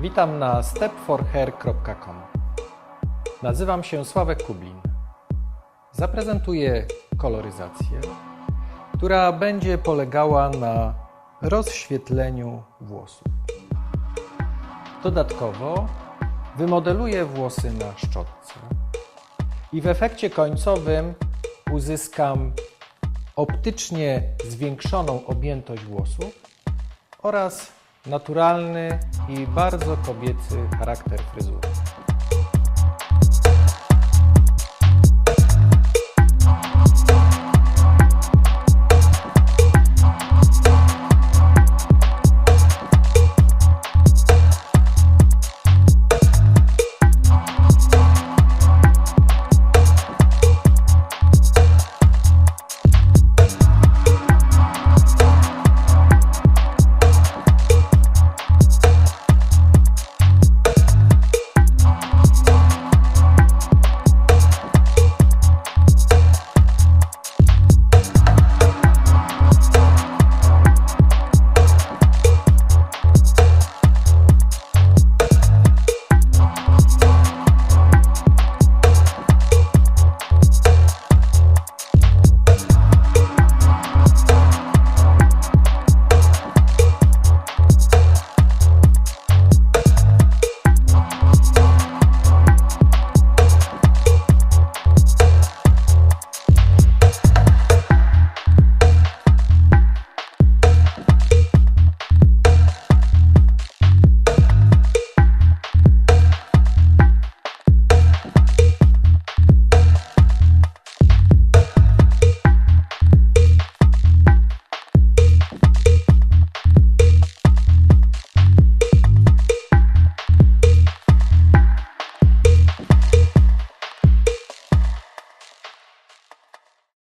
Witam na stepforhair.com. Nazywam się Sławek Kublin. Zaprezentuję koloryzację, która będzie polegała na rozświetleniu włosów. Dodatkowo wymodeluję włosy na szczotce i w efekcie końcowym uzyskam optycznie zwiększoną objętość włosów oraz naturalny i bardzo kobiecy charakter fryzury.